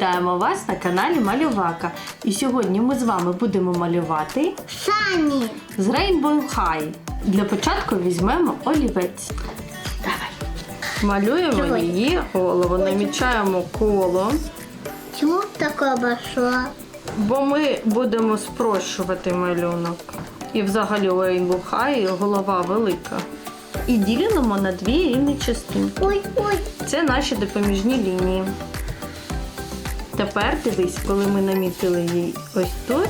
Вітаємо вас на каналі Малювака. І сьогодні ми з вами будемо малювати Сані. з Rainbow High. Для початку візьмемо олівець. Давай. Малюємо Давай. її голову, намічаємо коло, Чому таке большое? бо ми будемо спрощувати малюнок. І взагалі у Rainbow High голова велика. І ділимо на дві рівні частинки. Ой, ой. Це наші допоміжні лінії. Тепер дивись, коли ми намітили її ось тут,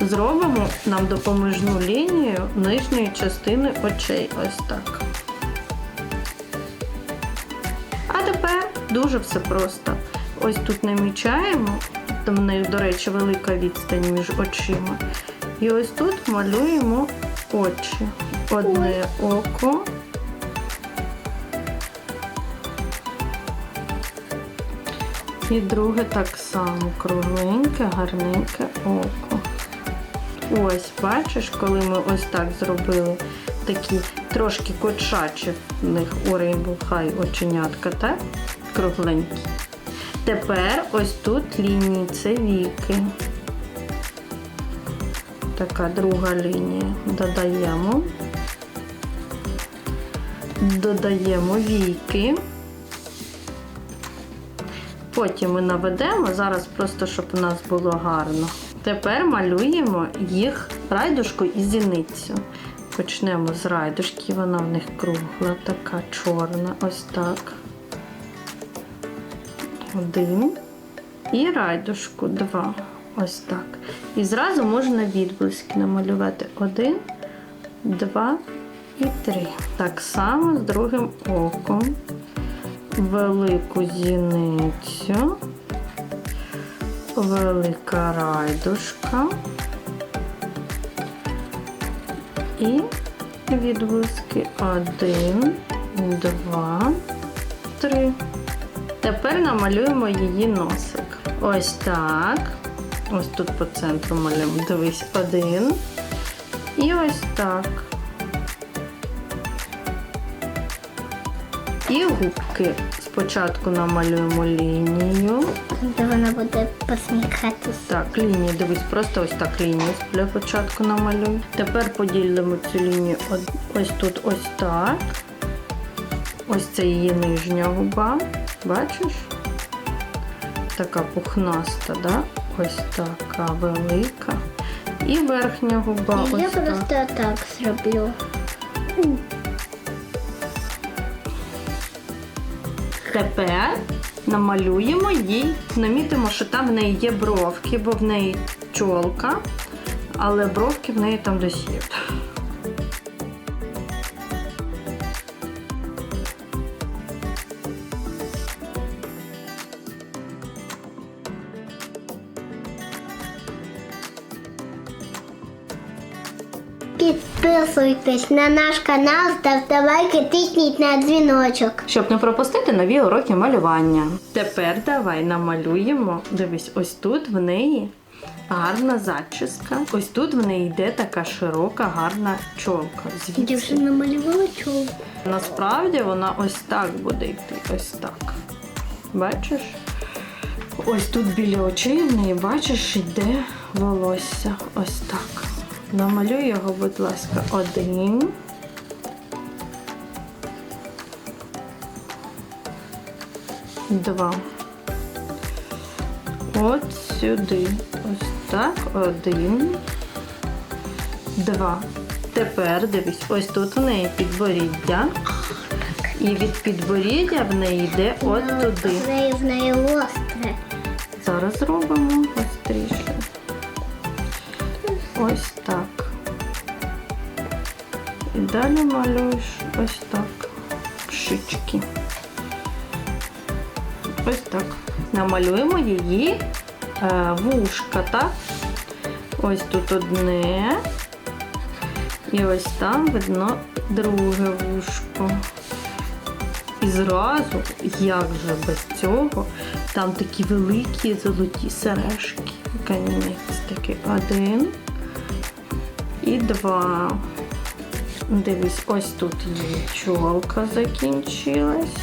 зробимо нам допоміжну лінію нижньої частини очей. Ось так. А тепер дуже все просто. Ось тут намічаємо, там в неї, до речі, велика відстань між очима. І ось тут малюємо очі. Одне око. І друге так само кругленьке, гарненьке око. Ось, бачиш, коли ми ось так зробили такі трошки кочачі в них у Rainbow High оченятка, так? Кругленькі. Тепер ось тут лінії це віки. Така друга лінія. Додаємо. Додаємо віки. Потім ми наведемо, зараз просто щоб у нас було гарно. Тепер малюємо їх райдушку і зіницю. Почнемо з райдушки, вона в них кругла, така чорна, ось так. Один. І райдушку два. Ось так. І зразу можна відблиски намалювати. Один, два і три. Так само з другим оком велику зіницю, велика райдушка і відблиски один, два, три. Тепер намалюємо її носик. Ось так. Ось тут по центру малюємо. Дивись, один. І ось так. І губки. Спочатку намалюємо лінію. Де вона буде посміхатися. Так, лінію, дивись, просто ось так лінію для початку намалюй. Тепер поділимо цю лінію ось тут, ось так. Ось це її нижня губа. Бачиш? Така пухнаста, да? Ось така велика. І верхня губа. І я ось так. просто так зроблю. Тепер намалюємо їй, намітимо, що там в неї є бровки, бо в неї чолка, але бровки в неї там десь є. Підписуйтесь на наш канал, ставте лайки, тисніть на дзвіночок. Щоб не пропустити нові уроки малювання. Тепер давай намалюємо. Дивись, ось тут в неї гарна зачіска. Ось тут в неї йде така широка, гарна чолка. Звідси. намалювала чого? Насправді вона ось так буде йти. Ось так. Бачиш? Ось тут біля очей в неї, бачиш, йде волосся. Ось так. Намалюй його, будь ласка, один. Два. От сюди. Ось так. Один. Два. Тепер дивись, ось тут в неї підборіддя. І від підборіддя в неї йде от туди. В неї в неї остре. Зараз зробимо гостріше. Ось так. І далі малюєш ось так. Щічки. Ось так. Намалюємо її е, вушка, так? Ось тут одне. І ось там видно друге вушко. І зразу, як же без цього, там такі великі золоті сережки. Камінець такий один і два. Дивись, ось тут її чолка закінчилась.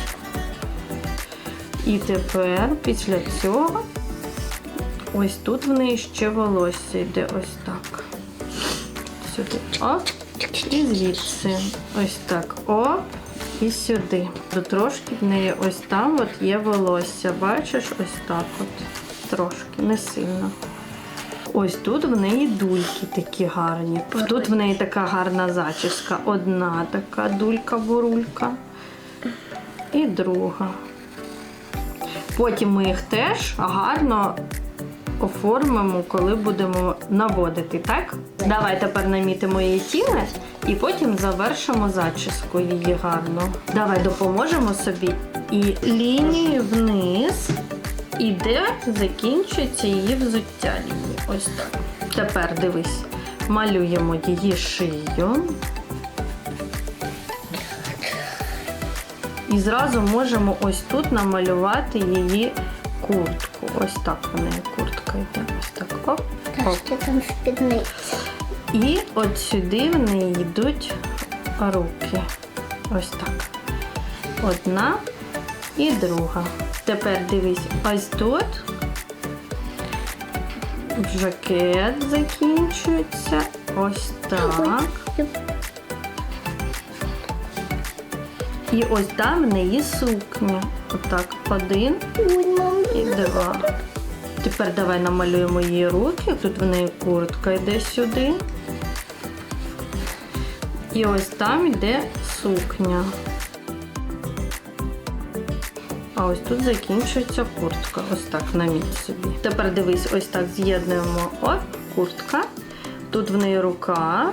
І тепер після цього ось тут в неї ще волосся йде ось так. Сюди. Оп. І звідси. Ось так. Оп. І сюди. Трошки в неї ось там от є волосся. Бачиш, ось так от. Трошки, не сильно. Ось тут в неї дульки такі гарні. Тут в неї така гарна зачіска. Одна така дулька-бурулька. І друга. Потім ми їх теж гарно оформимо, коли будемо наводити, так? Давай тепер намітимо її тіло і потім завершимо зачіску її гарно. Давай допоможемо собі. І лінію вниз, і де закінчується її взуття лінії. Ось так. Тепер дивись, малюємо її шию. І зразу можемо ось тут намалювати її куртку. Ось так в неї куртка йде. Ось так. Оп, Та оп. там спідниця? І от сюди в неї йдуть руки. Ось так. Одна і друга. Тепер дивись, ось тут жакет закінчується. Ось так. І ось там в неї сукня. Отак, один і два. Тепер давай намалюємо її руки. Тут в неї куртка йде сюди. І ось там йде сукня. А ось тут закінчується куртка. Ось так наміть собі. Тепер дивись, ось так з'єднуємо. Оп, куртка. Тут в неї рука.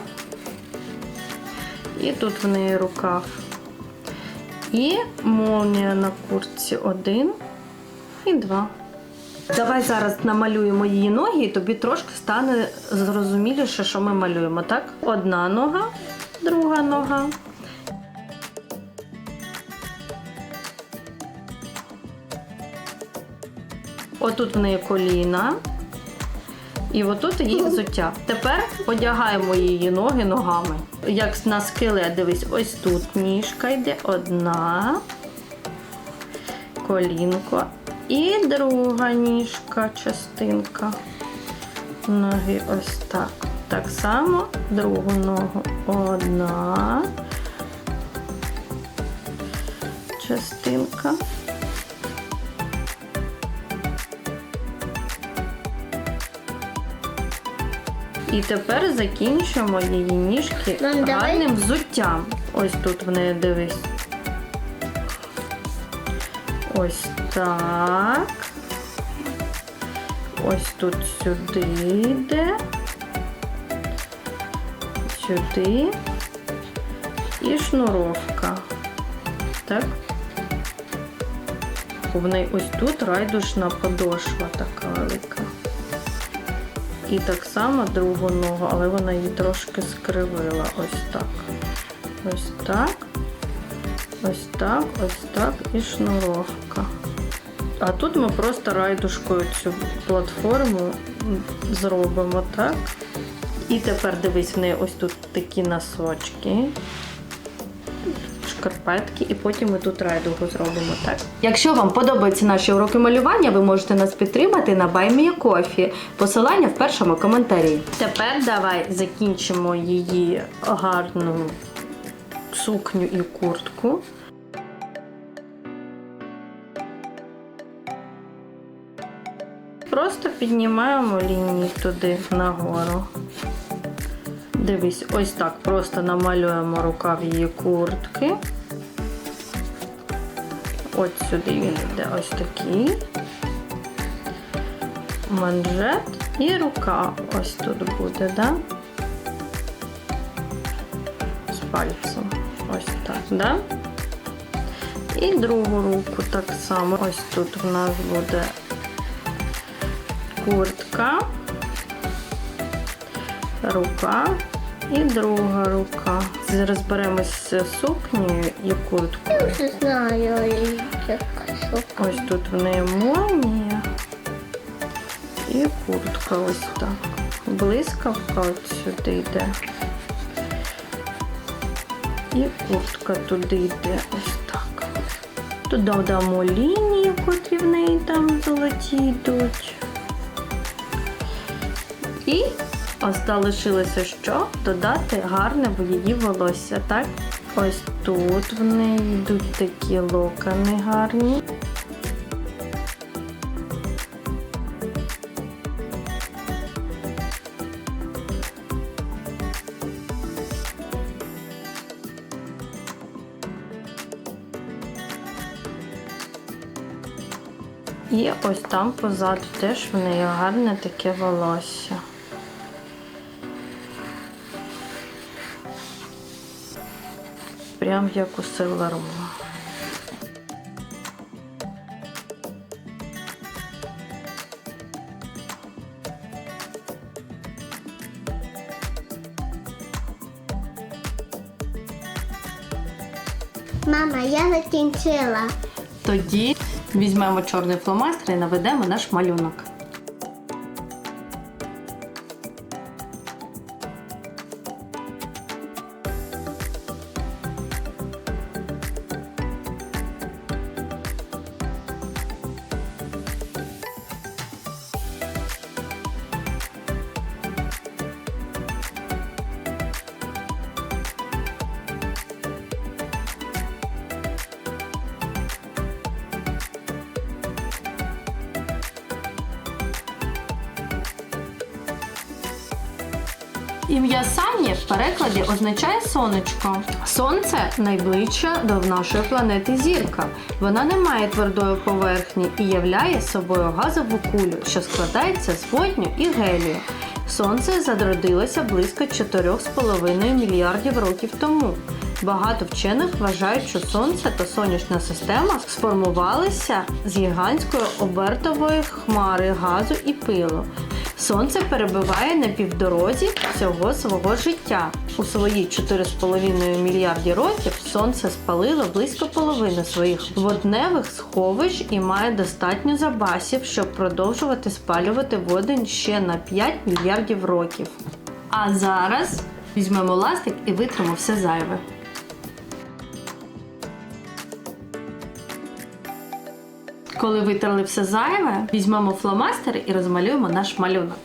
І тут в неї рукав. І молнія на куртці один і два. Давай зараз намалюємо її ноги, і тобі трошки стане зрозуміліше, що ми малюємо, так? Одна нога, друга нога. Отут в неї коліна. І отут її взуття. Тепер одягаємо її ноги ногами. Як на скелет, дивись, ось тут ніжка йде одна, колінко. І друга ніжка, частинка. Ноги ось так. Так само другу ногу. Одна. Частинка. І тепер закінчимо її ніжки Мам, давай. гарним взуттям. Ось тут в неї дивись. Ось так. Ось тут сюди йде. Сюди. І шнуровка. Так. В неї ось тут райдушна подошва така велика. І так само другу ногу, але вона її трошки скривила. Ось так. Ось так. Ось так, ось так і шнуровка. А тут ми просто райдушкою цю платформу зробимо, так? І тепер дивись в неї ось тут такі носочки. Шкарпетки, і потім ми тут райдугу зробимо, так? Якщо вам подобаються наші уроки малювання, ви можете нас підтримати на BuyMeACoffee. Посилання в першому коментарі. Тепер давай закінчимо її гарну сукню і куртку. Просто піднімаємо лінії туди нагору. Дивись, ось так просто намалюємо рукав її куртки. От сюди він йде ось такий. Манжет і рука ось тут буде, да? З пальцем. Ось так, да? І другу руку так само. Ось тут в нас буде куртка, рука і друга рука. Зараз беремось з сукнею і курткою. Не знаю, яка сука. Ось тут в неї молнія і куртка ось так. Блискавка от сюди йде. І куртка туди йде ось так. Тут додамо лінії, котрі в неї там золоті йдуть. І залишилося що? Додати гарне в її волосся, так? Ось тут в неї йдуть такі локони гарні. І ось там позаду теж в неї гарне таке волосся. Прям як у Селарма. Мама, я закінчила. Тоді візьмемо чорний фломастер і наведемо наш малюнок. Ім'я Сані в перекладі означає сонечко. Сонце найближча до нашої планети зірка. Вона не має твердої поверхні і являє собою газову кулю, що складається з водню і гелію. Сонце зародилося близько 4,5 мільярдів років тому. Багато вчених вважають, що сонце та сонячна система сформувалися з гігантської обертової хмари газу і пилу. Сонце перебуває на півдорозі всього свого життя. У свої 4,5 мільярді років сонце спалило близько половини своїх водневих сховищ і має достатньо запасів, щоб продовжувати спалювати водень ще на 5 мільярдів років. А зараз візьмемо ластик і витримо все зайве. Коли витерли все зайве, візьмемо фломастер і розмалюємо наш малюнок.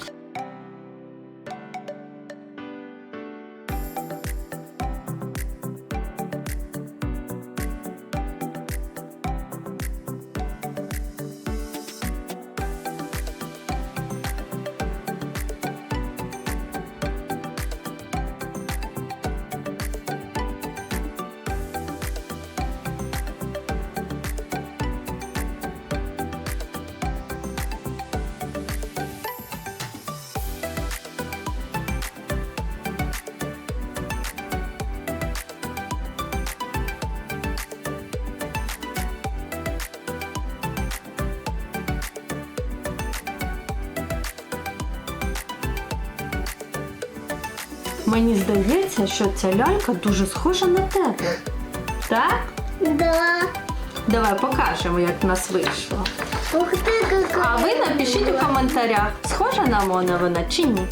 Мені здається, що ця лялька дуже схожа на тебе. Так? Да. Давай покажемо, як в нас вийшло. Ух ти, А ви напишіть у коментарях, схожа на Мона вона чи ні.